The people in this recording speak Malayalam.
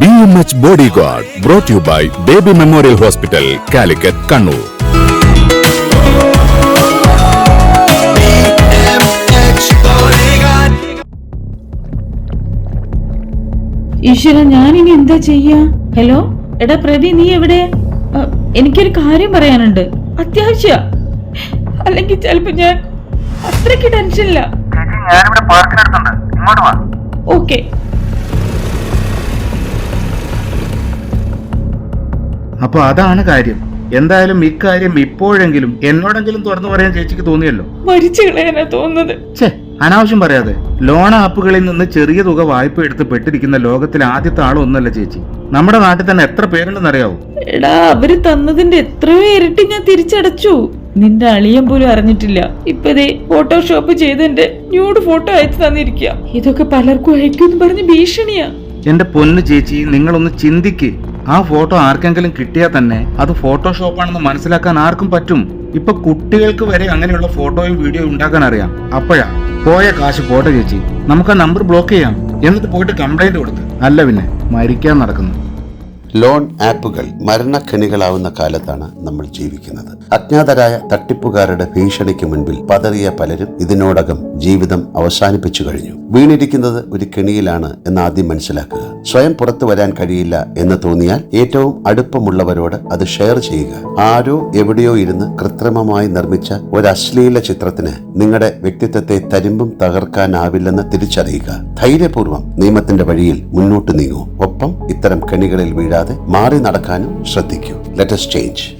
B M H bodyguard brought you by baby memorial hospital Calicut Kannur ഈശ്വര ഞാനിനി എന്താ ചെയ്യാ? ഹലോ? എടാ പ്രതി നീ എവിടെ? എനിക്കൊരു കാര്യം പറയാനുണ്ട്. അത്യാവശ്യ. അല്ലെങ്കിൽ ചിലപ്പോ ഞാൻ അത്രയ്ക്ക് ടെൻഷനില്ല ഓക്കെ അപ്പൊ അതാണ് കാര്യം. എന്തായാലും ഇക്കാര്യം ഇപ്പോഴെങ്കിലും എന്നോടെങ്കിലും തുറന്നു പറയാൻ ചേച്ചിക്ക് തോന്നിയല്ലോ. മരിച്ചു കളയാനാ തോന്നുന്നത്. ഛേ അനാവശ്യം പറയാതെ. ലോൺ ആപ്പുകളിൽ നിന്ന് ചെറിയ തുക വായ്പ എടുത്ത് പെട്ടിരിക്കുന്ന ലോകത്തിലെ ആദ്യത്തെ ആളൊന്നല്ല ചേച്ചി. നമ്മുടെ നാട്ടിൽ തന്നെ എത്ര പേരുണ്ടെന്നറിയാവോ? എടാ അവർ തന്നതിന്റെ എത്രയോ ഇരട്ടി ഞാൻ തിരിച്ചടച്ചു. നിന്റെ അളിയൻ പോലും അറിഞ്ഞിട്ടില്ല. ഇപ്പതേ ഫോട്ടോഷോപ്പ് ചെയ്തെന്റെ ന്യൂഡ് ഫോട്ടോ അയച്ചു തന്നിരിക്കുക ഇതൊക്കെ പലർക്കും അയക്കും പറഞ്ഞ് ഭീഷണിയാ. എന്റെ പൊന്നു ചേച്ചി നിങ്ങളൊന്ന് ചിന്തിക്ക്. ആ ഫോട്ടോ ആർക്കെങ്കിലും കിട്ടിയാൽ തന്നെ അത് ഫോട്ടോഷോപ്പാണെന്ന് മനസ്സിലാക്കാൻ ആർക്കും പറ്റും. ഇപ്പൊ കുട്ടികൾക്ക് വരെ അങ്ങനെയുള്ള ഫോട്ടോയും വീഡിയോ ഉണ്ടാക്കാൻ അറിയാം. അപ്പോഴാ. പോയ കാശ് പോട്ടെ ചേച്ചി. നമുക്ക് ആ നമ്പർ ബ്ലോക്ക് ചെയ്യാം. എന്നിട്ട് പോയിട്ട് കംപ്ലൈന്റ് കൊടുത്ത് അല്ല പിന്നെ മരിക്കാൻ നടക്കുന്നു. ലോൺ ആപ്പുകൾ മരണക്കെണികളാവുന്ന കാലത്താണ് നമ്മൾ ജീവിക്കുന്നത്. അജ്ഞാതരായ തട്ടിപ്പുകാരുടെ ഭീഷണിക്ക് മുൻപിൽ പതറിയ പലരും ഇതിനോടകം ജീവിതം അവസാനിപ്പിച്ചു കഴിഞ്ഞു. വീണിരിക്കുന്നത് ഒരു കെണിയിലാണ് എന്ന് ആദ്യം മനസ്സിലാക്കുക. സ്വയം പുറത്തു വരാൻ കഴിയില്ല എന്ന് തോന്നിയാൽ ഏറ്റവും അടുപ്പമുള്ളവരോട് അത് ഷെയർ ചെയ്യുക. ആരോ എവിടെയോ ഇരുന്ന് കൃത്രിമമായി നിർമ്മിച്ച ഒരു അശ്ലീല ചിത്രത്തിന് നിങ്ങളുടെ വ്യക്തിത്വത്തെ തരിമ്പും തകർക്കാനാവില്ലെന്ന് തിരിച്ചറിയുക. ധൈര്യപൂർവം നിയമത്തിന്റെ വഴിയിൽ മുന്നോട്ട് നീങ്ങൂ. ഒപ്പം ഇത്തരം കെണികളിൽ വീഴാതെ മാറി നടക്കാനും ശ്രദ്ധിക്കൂ. Let's change